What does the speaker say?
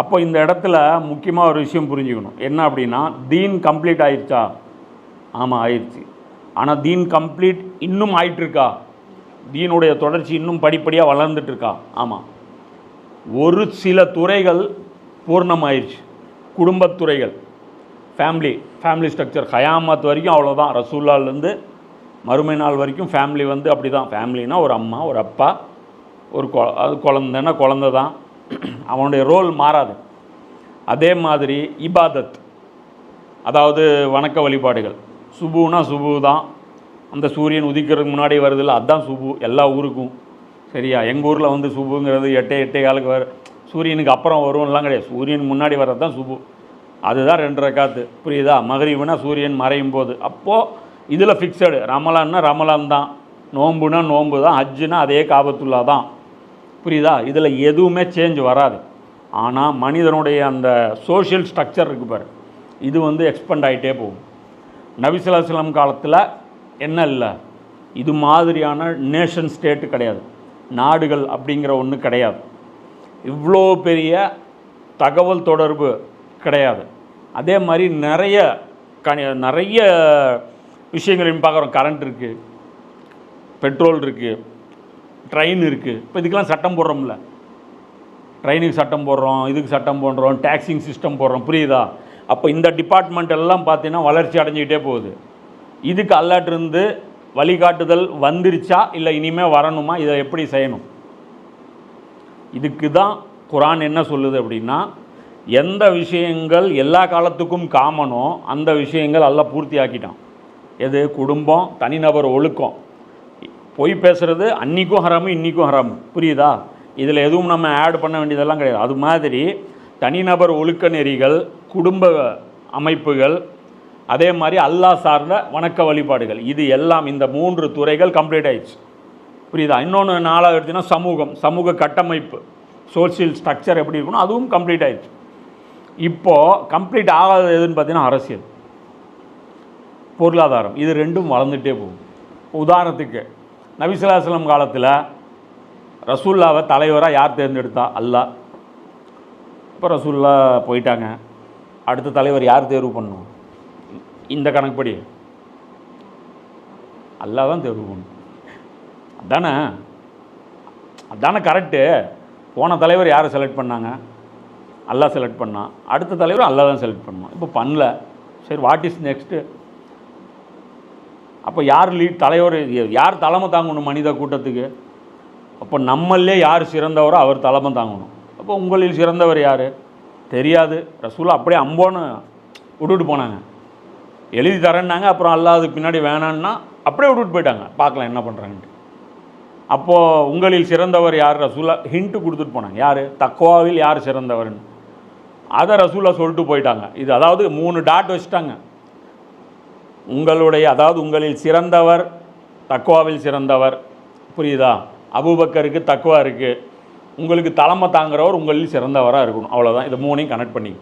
அப்போ இந்த இடத்துல முக்கியமாக ஒரு விஷயம் புரிஞ்சுக்கணும். என்ன அப்படின்னா தீன் கம்ப்ளீட் ஆயிடுச்சா ஆமாம் ஆயிடுச்சு ஆனால் தீன் கம்ப்ளீட் இன்னும் ஆயிட்டு இருக்கா தீனுடைய தொடர்ச்சி இன்னும் படிப்படியாக வளர்ந்துட்டு இருக்கா ஆமாம் ஒரு சில துறைகள் பூர்ணமாயிடுச்சு குடும்பத்துறைகள் ஃபேமிலி ஃபேமிலி ஸ்ட்ரக்சர் ஹயாமத் வரைக்கும் அவ்வளோதான் ரசூல்லாலேருந்து மறுமை நாள் வரைக்கும் ஃபேமிலி வந்து அப்படி தான் ஃபேமிலினா ஒரு அம்மா ஒரு அப்பா ஒரு கொ அது குழந்தைன்னா குழந்த தான் அவனுடைய ரோல் மாறாது. அதே மாதிரி இபாதத் அதாவது வணக்க வழிபாடுகள். சுபுனா சுபு தான். அந்த சூரியன் உதிக்கிறதுக்கு முன்னாடி வருதுல்ல அதுதான் சுபு. எல்லா ஊருக்கும். சரியா? எங்கள் ஊரில் வந்து சுபுங்கிறது எட்டே எட்டே காலுக்கு வர சூரியனுக்கு அப்புறம் வரும்லாம் கிடையாது. சூரியன் முன்னாடி வர்றது தான் சுபு. அதுதான் ரெண்டரை காத்து. புரியுதா? மகரிவுனா சூரியன் மறையும் போது. அப்போது இதில் ஃபிக்ஸடு ரமலான்னா ரமலான் தான். நோம்புனா நோம்பு தான். ஹஜ்ஜுனா அதே காபத்துல்லா தான். புரியுதா? இதில் எதுவுமே சேஞ்ச் வராது. ஆனால் மனிதனுடைய அந்த சோஷியல் ஸ்ட்ரக்சர் இருக்குது பாரு. இது வந்து எக்ஸ்பெண்ட் ஆகிட்டே போகும். நபிசுல்லாஸ்லாம் காலத்தில் என்ன இல்லை? இது மாதிரியான நேஷன் ஸ்டேட்டு கிடையாது. நாடுகள் அப்படிங்கிற ஒன்று கிடையாது. இவ்வளோ பெரிய தகவல் தொடர்பு கிடையாது. அதே மாதிரி நிறைய கணி நிறைய விஷயங்களையும் பார்க்குறோம் கரண்ட் இருக்குது பெட்ரோல் இருக்குது ட்ரெயின் இருக்குது இப்போ இதுக்கெல்லாம் சட்டம் போடுறோம்ல. ட்ரெயினுக்கு சட்டம் போடுறோம் இதுக்கு சட்டம் போடுறோம் டேக்ஸிங் சிஸ்டம் போடுறோம். புரியுதா? அப்போ இந்த டிபார்ட்மெண்ட் எல்லாம் பார்த்தீங்கன்னா வளர்ச்சி அடைஞ்சிக்கிட்டே போகுது. இதுக்கு அல்லாட்டிருந்து வழிகாட்டுதல் வந்துருச்சா இல்லை இனிமேல் வரணுமா இதை எப்படி செய்யணும்? இதுக்கு தான் குரான் என்ன சொல்லுது அப்படின்னா எந்த விஷயங்கள் எல்லா காலத்துக்கும் காமனோ அந்த விஷயங்கள் எல்லாம் பூர்த்தி ஆக்கிட்டான் எது? குடும்பம் தனிநபர் ஒழுக்கம். பொய் பேசுகிறது அன்றைக்கும் ஹராமு இன்றைக்கும் ஹராமு. புரியுதா? இதில் எதுவும் நம்ம ஆட் பண்ண வேண்டியதெல்லாம் கிடையாது. அது மாதிரி தனிநபர் ஒழுக்க நெறிகள் குடும்ப அமைப்புகள் அதே மாதிரி அல்லாஹ் சார்ந்த வணக்க வழிபாடுகள் இது எல்லாம் இந்த மூன்று துறைகள் கம்ப்ளீட் ஆயிடுச்சு. புரியுதா? இன்னொன்று நாலாவது எடுத்தீங்கன்னா சமூகம் சமூக கட்டமைப்பு சோஷியல் ஸ்ட்ரக்சர் எப்படி இருக்கணும் அதுவும் கம்ப்ளீட் ஆயிடுச்சு. இப்போது கம்ப்ளீட் ஆகாதது எதுன்னு பார்த்தீங்கன்னா அரசியல். பொருளாதாரம். இது ரெண்டும் வளர்ந்துட்டே போகும் உதாரணத்துக்கு நபிசுல்லாஸ்லம் காலத்தில் ரசூல்லாவை தலைவராக யார் தேர்ந்தெடுத்தா? அல்லாஹ். இப்போ ரசூல்லா போயிட்டாங்க. அடுத்த தலைவர் யார் தேர்வு பண்ணும்? இந்த கணக்குப்படி. அல்லாஹ் தான் தேர்வு பண்ணணும் அதானே? அதானே கரெக்டு போன தலைவர் யாரை செலக்ட் பண்ணாங்க? அல்லாஹ் செலக்ட் பண்ணான். அடுத்த தலைவர் அல்லாஹ் தான் செலக்ட் பண்ணான் இப்போ பண்ணல. சரி வாட் இஸ் நெக்ஸ்ட்டு அப்போ யார் லீட் தலைவர் யார் தலைமை தாங்கணும் மனித கூட்டத்துக்கு? அப்போ நம்மளே யார் சிறந்தவரோ அவர் தலைமை தாங்கணும். அப்போ உங்களில் சிறந்தவர் யார்? தெரியாது. ரசூலா அப்படியே அம்போன்னு விட்டுட்டு போனாங்க. எழுதி தரேன்னாங்க அப்புறம் அல்லாது பின்னாடி வேணான்னா அப்படியே விட்டுட்டு போயிட்டாங்க. பார்க்கலாம் என்ன பண்ணுறாங்கன்ட்டு அப்போது உங்களில் சிறந்தவர் யார்? ரசூலா ஹிண்ட்டு கொடுத்துட்டு போனாங்க. யார்? தக்குவாவில் யார் சிறந்தவர்னு. அதை ரசூலா சொல்லிட்டு போயிட்டாங்க. இது அதாவது மூணு டாட் வச்சுட்டாங்க. உங்களுடைய அதாவது உங்களில் சிறந்தவர் தக்குவாவில் சிறந்தவர் புரியுதா? அபூபக்கருக்கு தக்குவா இருக்குது உங்களுக்கு தலைமை தாங்குறவர் உங்களில் சிறந்தவராக இருக்கணும். அவ்வளோதான் இதை மூணையும் கனெக்ட் பண்ணி